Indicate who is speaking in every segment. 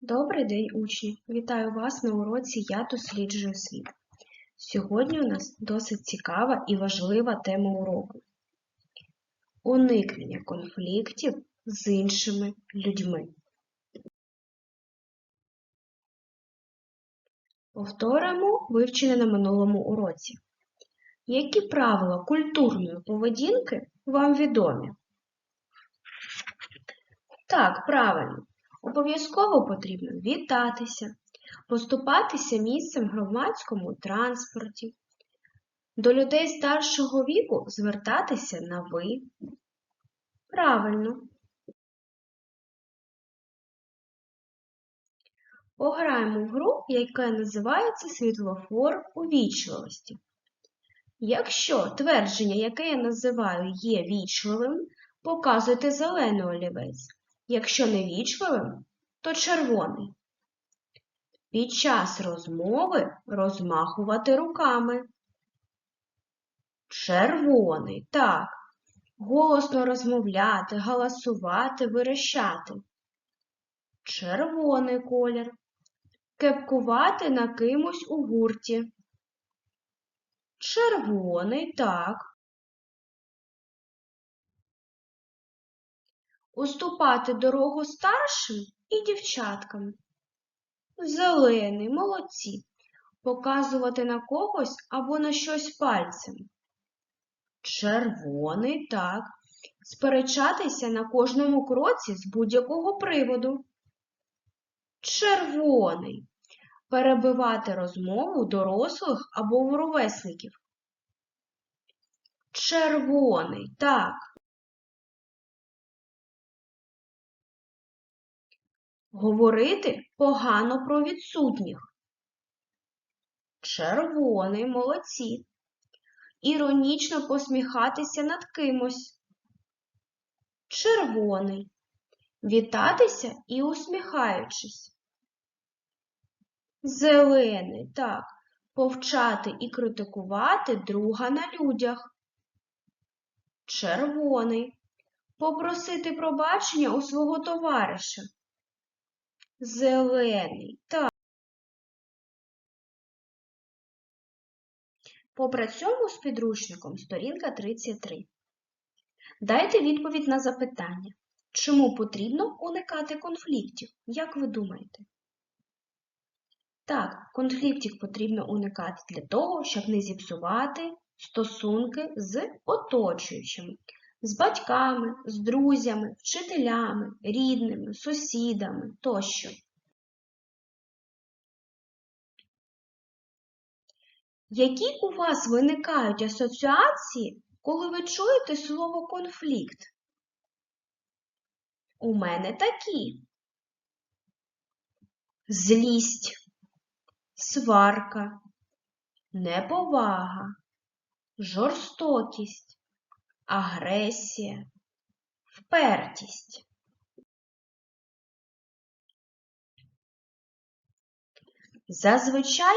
Speaker 1: Добрий день, учні! Вітаю вас на уроці Я досліджую світ. Сьогодні у нас досить цікава і важлива тема уроку уникнення конфліктів з іншими людьми. Повторимо вивчене на минулому уроці. Які правила культурної поведінки вам відомі? Так, правильно. Обов'язково потрібно вітатися, поступатися місцем громадському транспорті, до людей старшого віку звертатися на ви. Правильно. Пограємо в гру, яка називається світлофор увічливості. Якщо твердження, яке я називаю, є вічливим, показуйте зелений олівець. Якщо не вічливим, то червоний. Під час розмови розмахувати руками. Червоний, так. Голосно розмовляти, галасувати, вирощати. Червоний колір. Кепкувати на кимось у гурті. Червоний, так. Уступати дорогу старшим і дівчаткам. Зелений, молодці. Показувати на когось або на щось пальцем. Червоний, так. Сперечатися на кожному кроці з будь-якого приводу. Червоний. Перебивати розмову дорослих або ровесників. Червоний, так. Говорити погано про відсутніх. Червоний, молодці. Іронічно посміхатися над кимось. Червоний. Вітатися і усміхаючись. Зелений, так. Повчати і критикувати друга на людях. Червоний. Попросити пробачення у свого товариша. Зелений, так. Попрацюємо з підручником, сторінка 33. Дайте відповідь на запитання. Чому потрібно уникати конфліктів? Як ви думаєте? Так, конфліктів потрібно уникати для того, щоб не зіпсувати стосунки з оточуючими, з батьками, з друзями, вчителями, рідними, сусідами тощо. Які у вас виникають асоціації, коли ви чуєте слово конфлікт? У мене такі. Злість, сварка, неповага, жорстокість, агресія, впертість. Зазвичай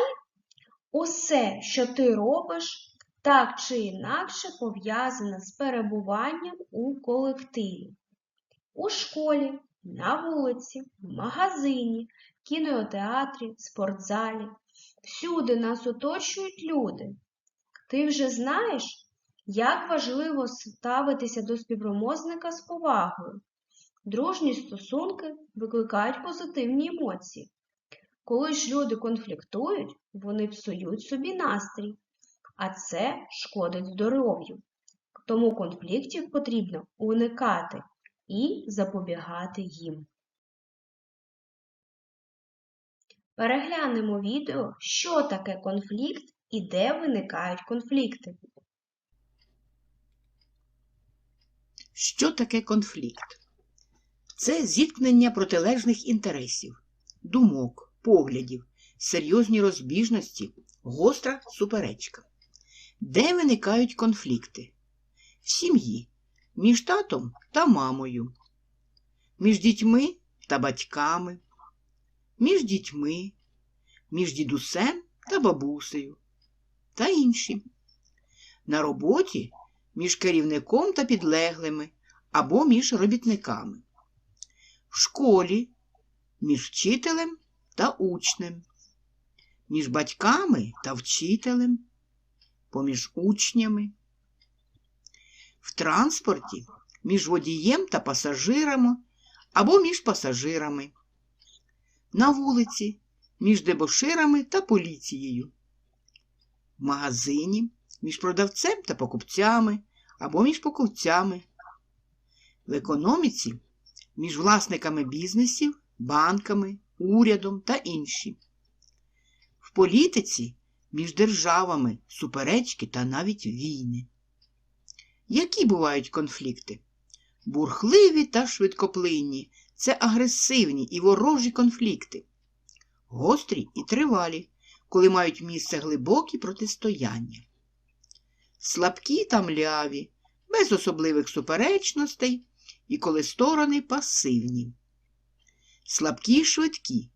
Speaker 1: усе, що ти робиш, так чи інакше пов'язане з перебуванням у колективі, у школі, на вулиці, в магазині, кінотеатрі, спортзалі. Всюди нас оточують люди. Ти вже знаєш, як важливо ставитися до співромозника з повагою. Дружні стосунки викликають позитивні емоції. Коли ж люди конфліктують, вони псують собі настрій, а це шкодить здоров'ю. Тому конфліктів потрібно уникати і запобігати їм. Переглянемо відео, що таке конфлікт і де виникають конфлікти.
Speaker 2: Що таке конфлікт? Це зіткнення протилежних інтересів, думок, поглядів, серйозні розбіжності, гостра суперечка. Де виникають конфлікти? В сім'ї, між татом та мамою, між дітьми та батьками, між дітьми, між дідусем та бабусею та інші. На роботі між керівником та підлеглими або між робітниками. В школі між вчителем та учнем, між батьками та вчителем, поміж учнями, в транспорті між водієм та пасажирами або між пасажирами, на вулиці між дебоширами та поліцією, в магазині між продавцем та покупцями або між покупцями, в економіці між власниками бізнесів, банками, урядом та інші, в політиці між державами, суперечки та навіть війни. Які бувають конфлікти? Бурхливі та швидкоплинні це агресивні і ворожі конфлікти, гострі і тривалі, коли мають місце глибокі протистояння, слабкі та мляві, без особливих суперечностей і коли сторони пасивні. Слабкі швидкі,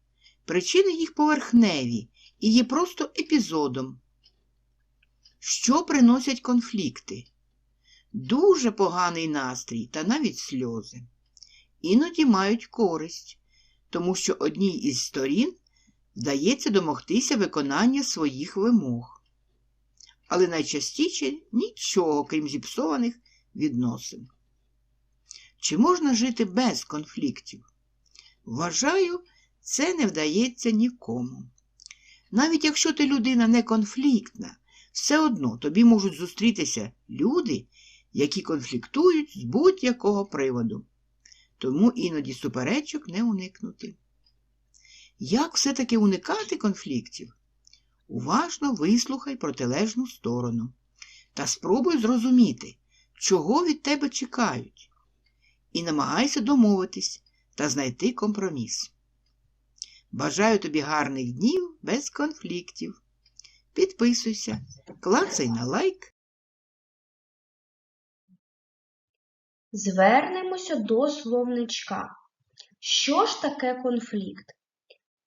Speaker 2: причини їх поверхневі і є просто епізодом. Що приносять конфлікти? Дуже поганий настрій та навіть сльози. Іноді мають користь, тому що одній із сторін вдається домогтися виконання своїх вимог. Але найчастіше нічого, крім зіпсованих відносин. Чи можна жити без конфліктів? Вважаю, це не вдається нікому. Навіть якщо ти людина не конфліктна, все одно тобі можуть зустрітися люди, які конфліктують з будь-якого приводу. Тому іноді суперечок не уникнути. Як все-таки уникати конфліктів? Уважно вислухай протилежну сторону та спробуй зрозуміти, чого від тебе чекають, і намагайся домовитись та знайти компроміс. Бажаю тобі гарних днів без конфліктів. Підписуйся, клацай на лайк.
Speaker 1: Звернемося до словничка. Що ж таке конфлікт?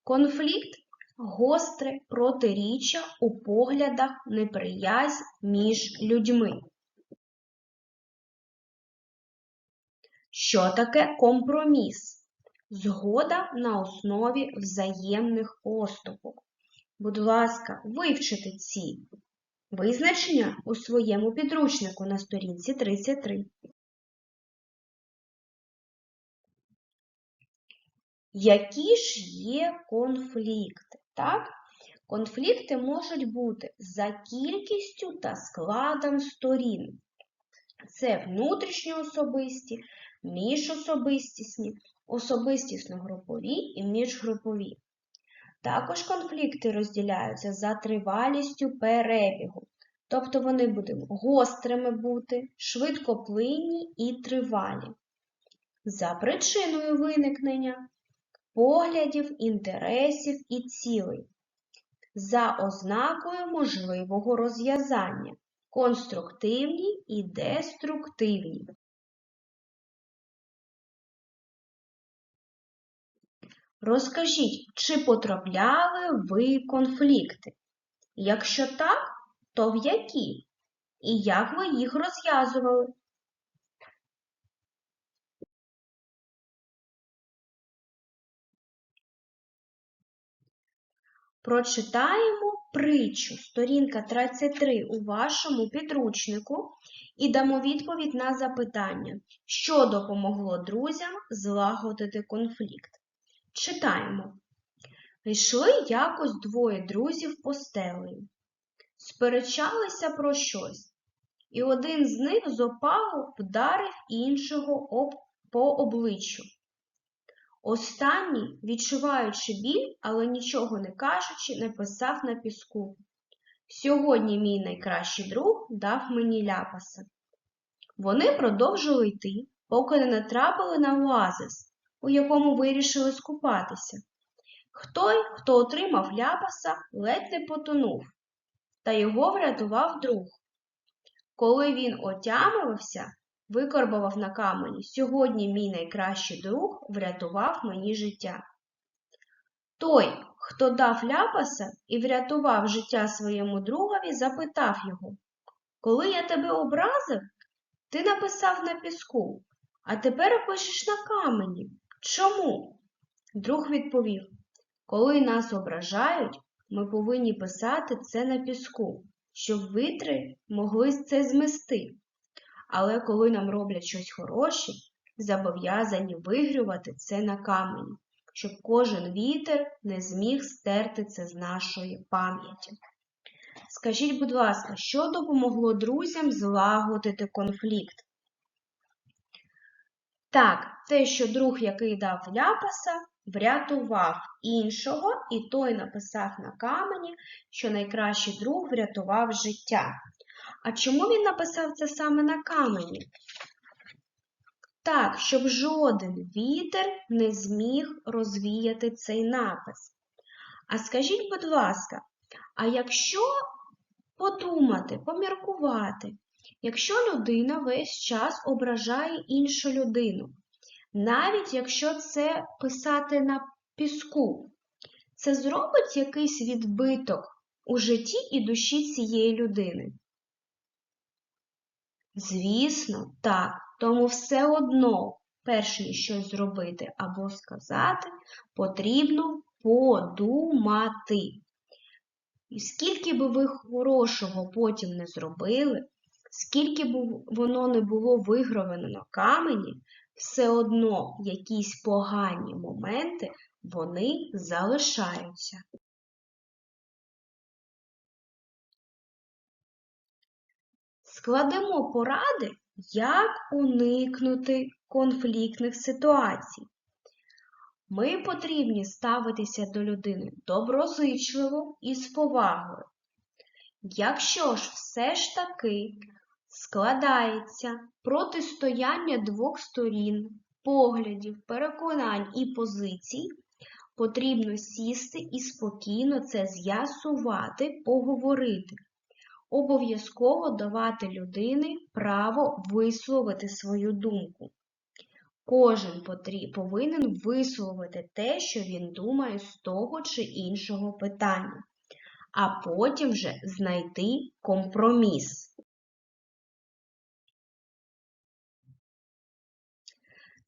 Speaker 1: Конфлікт гостре протиріччя у поглядах неприязнь між людьми. Що таке компроміс? Згода на основі взаємних поступок. Будь ласка, вивчите ці визначення у своєму підручнику на сторінці 33. Які ж є конфлікти? Так? Конфлікти можуть бути за кількістю та складом сторін. Це внутрішньоособисті, міжособистісні, особистісно-групові і міжгрупові. Також конфлікти розділяються за тривалістю перебігу, тобто вони будуть гострими бути, швидкоплинні і тривалі. За причиною виникнення поглядів, інтересів і цілей, за ознакою можливого розв'язання, конструктивні і деструктивні. Розкажіть, чи потрапляли ви конфлікти? Якщо так, то в які? І як ви їх розв'язували? Прочитаємо притчу, сторінка 33 у вашому підручнику, і дамо відповідь на запитання, що допомогло друзям злагодити конфлікт. Читаємо. Йшли якось двоє друзів постелею, сперечалися про щось, і один з них з опалу вдарив іншого по обличчю. Останній, відчуваючи біль, але нічого не кажучи, написав на піску. Сьогодні мій найкращий друг дав мені ляпаса. Вони продовжили йти, поки не натрапили на оазис, у якому вирішили скупатися. Хтой, хто отримав ляпаса, ледь не потонув, та його врятував друг. Коли він отямився, викорбував на камені Сьогодні мій найкращий друг врятував мені життя. Той, хто дав ляпаса і врятував життя своєму другові, запитав його Коли я тебе образив, ти написав на піску, а тепер пишеш на камені. Чому? Друг відповів: Коли нас ображають, ми повинні писати це на піску, щоб вітри могли це змести. Але коли нам роблять щось хороше, зобов'язані вигрювати це на камені, щоб кожен вітер не зміг стерти це з нашої пам'яті. Скажіть, будь ласка, що допомогло друзям злагодити конфлікт? Так, те, що друг, який дав ляпаса, врятував іншого, і той написав на камені, що найкращий друг врятував життя. А чому він написав це саме на камені? Так, щоб жоден вітер не зміг розвіяти цей напис. А скажіть, будь ласка, а якщо подумати, поміркувати, якщо людина весь час ображає іншу людину, навіть якщо це писати на піску, це зробить якийсь відбиток у житті і душі цієї людини? Звісно, так. Тому все одно, перш ніж щось зробити або сказати, потрібно подумати. І скільки би ви хорошого потім не зробили, скільки б воно не було вигравлено на камені, все одно якісь погані моменти вони залишаються. Складемо поради, як уникнути конфліктних ситуацій. Ми потрібні ставитися до людини доброзичливо і з повагою. Якщо ж все ж таки складається протистояння двох сторін, поглядів, переконань і позицій, потрібно сісти і спокійно це з'ясувати, поговорити. Обов'язково давати людині право висловити свою думку. Кожен повинен висловити те, що він думає з того чи іншого питання, а потім вже знайти компроміс.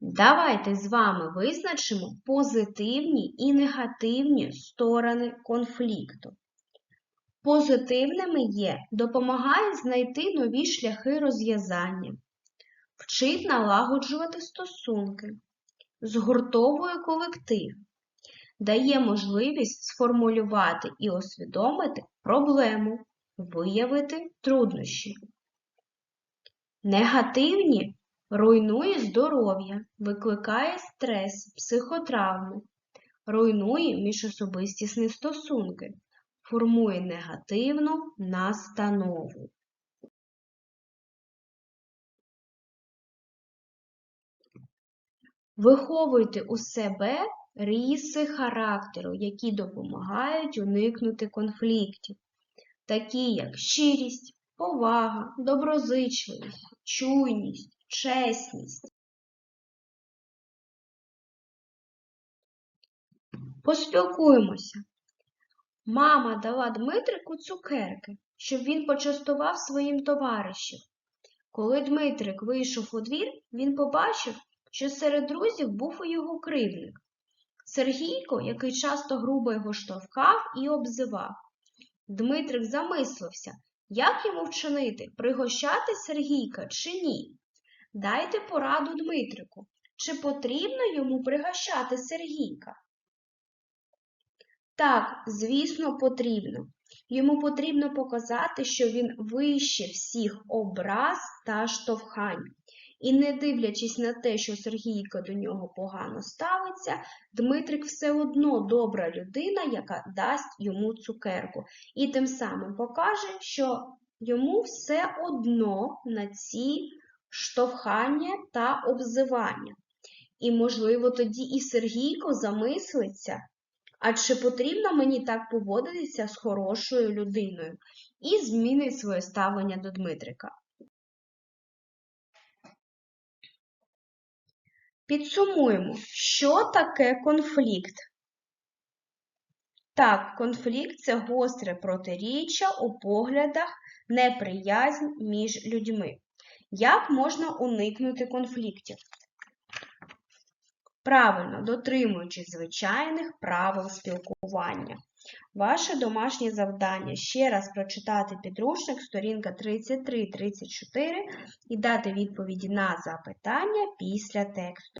Speaker 1: Давайте з вами визначимо позитивні і негативні сторони конфлікту. Позитивними є допомагає знайти нові шляхи розв'язання, вчить налагоджувати стосунки, згуртовує колектив, дає можливість сформулювати і усвідомити проблему, виявити труднощі. Негативні руйнує здоров'я, викликає стрес, психотравми, руйнує міжособистісні стосунки, формує негативну настанову. Виховуйте у себе риси характеру, які допомагають уникнути конфліктів, такі як щирість, повага, доброзичливість, чуйність, чесність. Поспілкуємося. Мама дала Дмитрику цукерки, щоб він почастував своїм товаришів. Коли Дмитрик вийшов у двір, він побачив, що серед друзів був і його кривник. Сергійко, який часто грубо його штовхав і обзивав. Дмитрик замислився, як йому вчинити, пригощати Сергійка чи ні. Дайте пораду Дмитрику, чи потрібно йому пригощати Сергійка? Так, звісно, потрібно. Йому потрібно показати, що він вище всіх образ та штовхань. І не дивлячись на те, що Сергійко до нього погано ставиться, Дмитрик все одно добра людина, яка дасть йому цукерку. І тим самим покаже, що йому все одно на ці штовхання та обзивання. І, можливо, тоді і Сергійко замислиться, а чи потрібно мені так поводитися з хорошою людиною? І змінить своє ставлення до Дмитрика. Підсумуємо, що таке конфлікт? Так, конфлікт це гостре протиріччя у поглядах, неприязнь між людьми. Як можна уникнути конфліктів? Правильно дотримуючись звичайних правил спілкування. Ваше домашнє завдання ще раз прочитати підручник, сторінка 33-34 і дати відповіді на запитання після тексту.